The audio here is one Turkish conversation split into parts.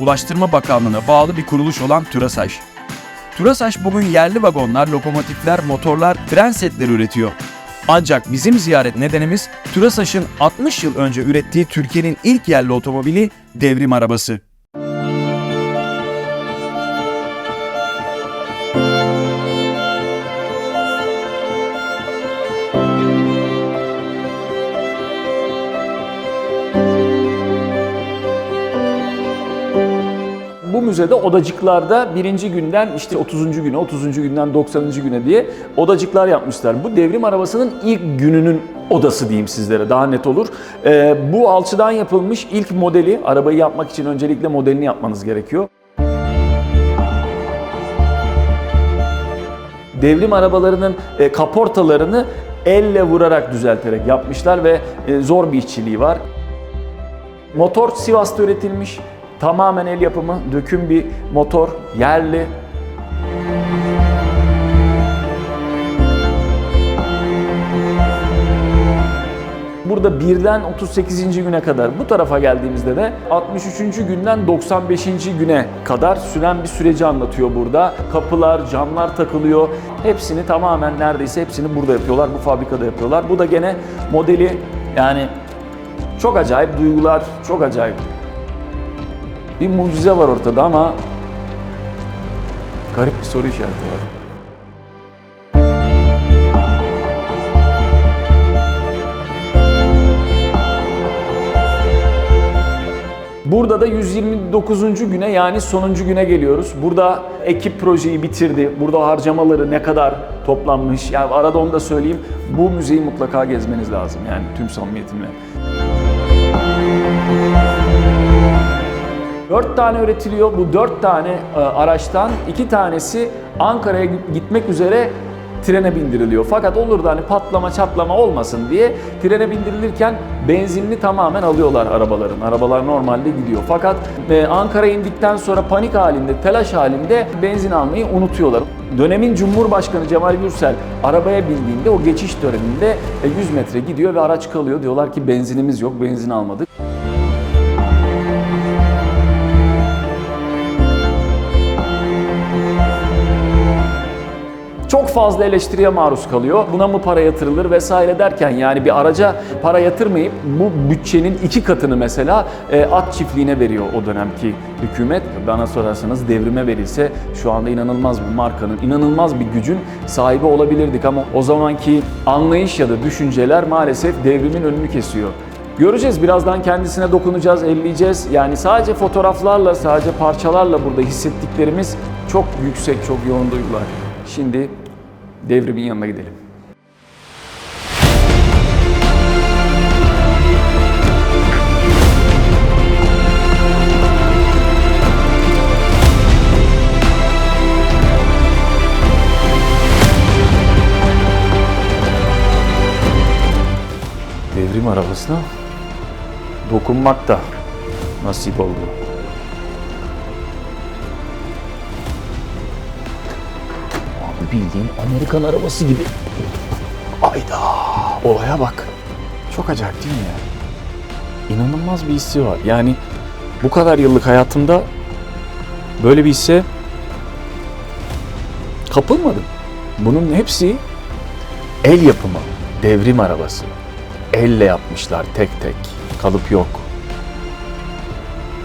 Ulaştırma Bakanlığı'na bağlı bir kuruluş olan TÜRASAŞ. TÜRASAŞ bugün yerli vagonlar, lokomotifler, motorlar, tren setleri üretiyor. Ancak bizim ziyaret nedenimiz TÜRASAŞ'ın 60 yıl önce ürettiği Türkiye'nin ilk yerli otomobili devrim arabası. Müzede odacıklarda birinci günden işte 30. güne, 30. günden 90. güne diye odacıklar yapmışlar. Bu devrim arabasının ilk gününün odası diyeyim sizlere daha net olur. Ee, bu alçıdan yapılmış ilk modeli, arabayı yapmak için öncelikle modelini yapmanız gerekiyor. Devrim arabalarının e, kaportalarını elle vurarak düzelterek yapmışlar ve e, zor bir işçiliği var. Motor Sivas'ta üretilmiş. Tamamen el yapımı, döküm bir motor, yerli. Burada birden 38. güne kadar bu tarafa geldiğimizde de 63. günden 95. güne kadar süren bir süreci anlatıyor burada. Kapılar, camlar takılıyor. Hepsini tamamen neredeyse hepsini burada yapıyorlar. Bu fabrikada yapıyorlar. Bu da gene modeli yani çok acayip duygular, çok acayip. Bir mucize var ortada ama garip bir soru işareti var. Burada da 129. güne yani sonuncu güne geliyoruz. Burada ekip projeyi bitirdi. Burada harcamaları ne kadar toplanmış. Yani arada onu da söyleyeyim. Bu müzeyi mutlaka gezmeniz lazım yani tüm samimiyetimle. Dört tane üretiliyor. Bu dört tane e, araçtan iki tanesi Ankara'ya gitmek üzere trene bindiriliyor. Fakat olur da hani patlama çatlama olmasın diye trene bindirilirken benzinli tamamen alıyorlar arabaların. Arabalar normalde gidiyor. Fakat e, Ankara'ya indikten sonra panik halinde, telaş halinde benzin almayı unutuyorlar. Dönemin Cumhurbaşkanı Cemal Gürsel arabaya bindiğinde o geçiş töreninde e, 100 metre gidiyor ve araç kalıyor. Diyorlar ki benzinimiz yok, benzin almadık. Çok fazla eleştiriye maruz kalıyor. Buna mı para yatırılır vesaire derken yani bir araca para yatırmayıp bu bütçenin iki katını mesela e, at çiftliğine veriyor o dönemki hükümet. Bana sorarsanız devrime verilse şu anda inanılmaz bir markanın, inanılmaz bir gücün sahibi olabilirdik ama o zamanki anlayış ya da düşünceler maalesef devrimin önünü kesiyor. Göreceğiz birazdan kendisine dokunacağız, elleyeceğiz. Yani sadece fotoğraflarla, sadece parçalarla burada hissettiklerimiz çok yüksek, çok yoğun duygular. Şimdi devrimin yanına gidelim. Devrim arabasına dokunmak da nasip oldu. Bildiğin Amerikan arabası gibi. Ayda olaya bak. Çok acayip değil mi ya? İnanılmaz bir hissi var. Yani bu kadar yıllık hayatımda böyle bir hisse kapılmadım. Bunun hepsi el yapımı, devrim arabası. Elle yapmışlar tek tek. Kalıp yok.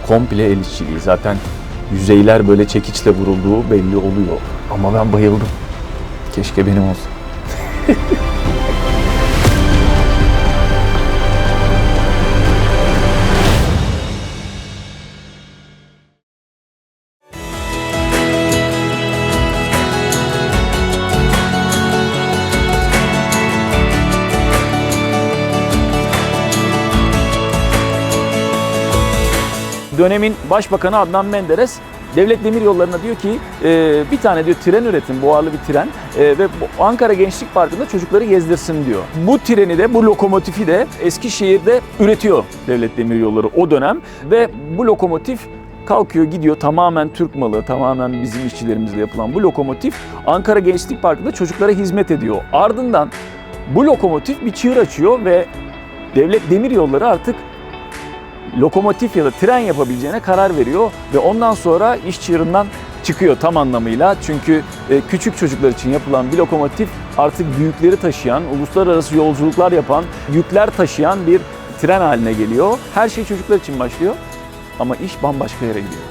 Komple el işçiliği. Zaten yüzeyler böyle çekiçle vurulduğu belli oluyor. Ama ben bayıldım. Keşke benim olsa. Dönemin Başbakanı Adnan Menderes Devlet Demir Yolları'na diyor ki e, bir tane diyor tren üretin, buharlı bir tren e, ve Ankara Gençlik Parkı'nda çocukları gezdirsin diyor. Bu treni de bu lokomotifi de Eskişehir'de üretiyor Devlet Demir Yolları o dönem ve bu lokomotif kalkıyor gidiyor tamamen Türk malı, tamamen bizim işçilerimizle yapılan bu lokomotif Ankara Gençlik Parkı'nda çocuklara hizmet ediyor. Ardından bu lokomotif bir çığır açıyor ve Devlet Demir Yolları artık lokomotif ya da tren yapabileceğine karar veriyor ve ondan sonra iş çığırından çıkıyor tam anlamıyla. Çünkü e, küçük çocuklar için yapılan bir lokomotif artık büyükleri taşıyan, uluslararası yolculuklar yapan, yükler taşıyan bir tren haline geliyor. Her şey çocuklar için başlıyor ama iş bambaşka yere gidiyor.